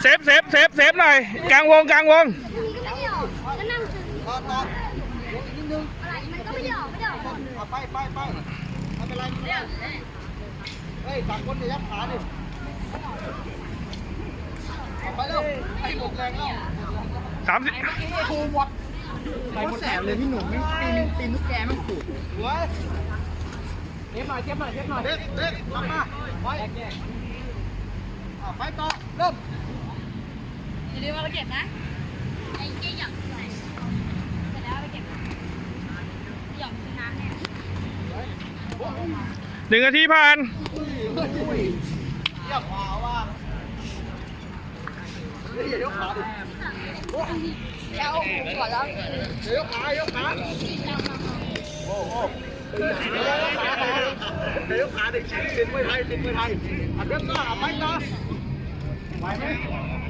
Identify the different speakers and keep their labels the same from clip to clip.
Speaker 1: เซฟเซฟเซฟเซฟหน่อย กลางวงกลางวง
Speaker 2: ก็ไม่ออกก็นั่งซึมอะไรมันก็ไม่ได้ออกไม่ได้ออกหมดเลย
Speaker 3: ไปไปไปไม่เป็นไรไม่เป็นไรเฮ้ยสามคนเดี๋ยวยับขาดิเอาไปเร็วไอ้หมกแรงแล้ว
Speaker 1: สามสิบ
Speaker 3: ครูหมดไปหมดแสบเลยพี่หนุ่มไม่ปีนปีนทุกแกไม่ถูกเว้ยเทียบหน่อยเทียบหน่อยเทียบหน่อยเด็กเด็กรับมาไปอะไปต่อเริ่ม
Speaker 2: อย่าลืมเอาไปเก็บนะไอ้เจ๊หยอกใส่เสร็จแล้วเอาไปเก็บนะหยอกซื้อน้ำเนี่ย
Speaker 1: หนึ่งนาทีผ่าน
Speaker 3: เทียบขาว่าเฮ้ยอย่ายกขาดิ
Speaker 2: แล้วหัวเราะ
Speaker 3: เดี๋ยวยกขายกขาโอ้โหเดี๋ยวยกขาเดี๋ยวยกขาดิติดมวยไทยติดมวยไทยอัดเริ่มต่อเอาไปต่อไหวไหม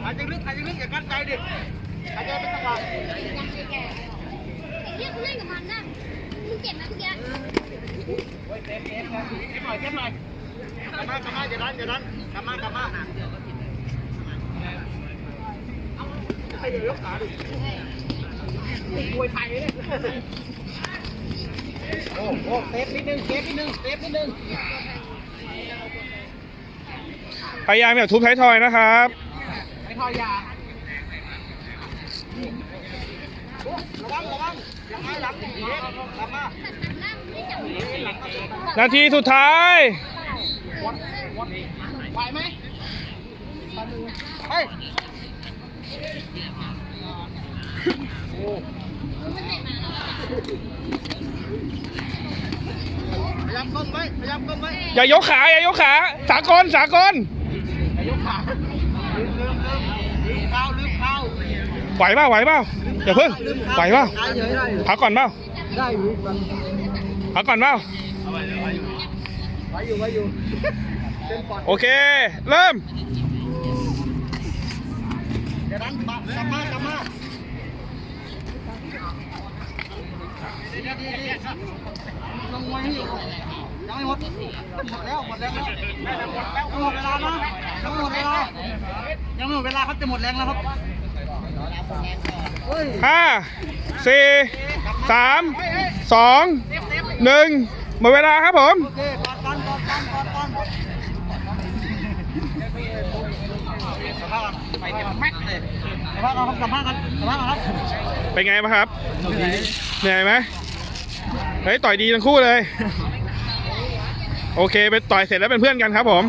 Speaker 3: หายใจลึกหายใจลึกอย่ากั้นใจดิหายใจเป็นจังหวะ
Speaker 2: ยังไม่แก่ไอ้เหี้ยกูเล่นกับมันนะมึงเจ็บไหมเมื่อกี้
Speaker 3: เก็บเจ็บเจ็บหน่อยเก็บหน่อยกลับมากลับมาอย่าดันอย่าดันกลับมากลับมาให้ยวยกขาดิมวยไทยเลยโอ้โหเซฟนิดนึงเซฟนิดนึงเซฟนิดนึง
Speaker 1: พยายามอย่าทุบท้ายทอยนะครับ
Speaker 3: ไม่ทอยยาระวังระวังย่าให้หลังอย่างนี้กลับมา
Speaker 2: นั่งม่จับ
Speaker 1: นาทีสุดท้าย
Speaker 3: ไหวไหมเฮ้ยพยายามก้มไว้
Speaker 1: อย่ายกขา อย่ายกขา สากลสากล
Speaker 3: อย่ายกขาลืมลืมลืมลืมเท้าลืมเท้า
Speaker 1: ไหวเปล่าไหวเปล่าอย่าเพิ่งไหวเปล่าพักก่อนเปล่า
Speaker 3: ได้อยู่
Speaker 1: พักก่อนเปล่า
Speaker 3: ไว้อยู่ไว้อยู่
Speaker 1: โอเค เริ่ม
Speaker 3: เดี๋ยวนั้นมากลับมากลับมาลงมาให้ ยังไม่หมดหมดแล้วหมดแรงแล้วหมดเวลานะยังไม่หมดเวลายังไม่หมดเวลาครับจะหมดแรงแล้วครับ
Speaker 1: ห้าสี่สามสองหนึ่งหมดเวลาครับผม
Speaker 3: เคกอดกันกอดกันกอดกันสภาพไปเต็มแม็กเลยสภาพเราครับสัมภาษณ์กันสัมภาษณ์กันครับ
Speaker 1: เป็นไงบ้างครับเหนื่อยไหมเฮ้ยต่อยดีทั้งคู่เลย โอเค ไปต่อยเสร็จแล้วเป็นเพื่อนกันครับผม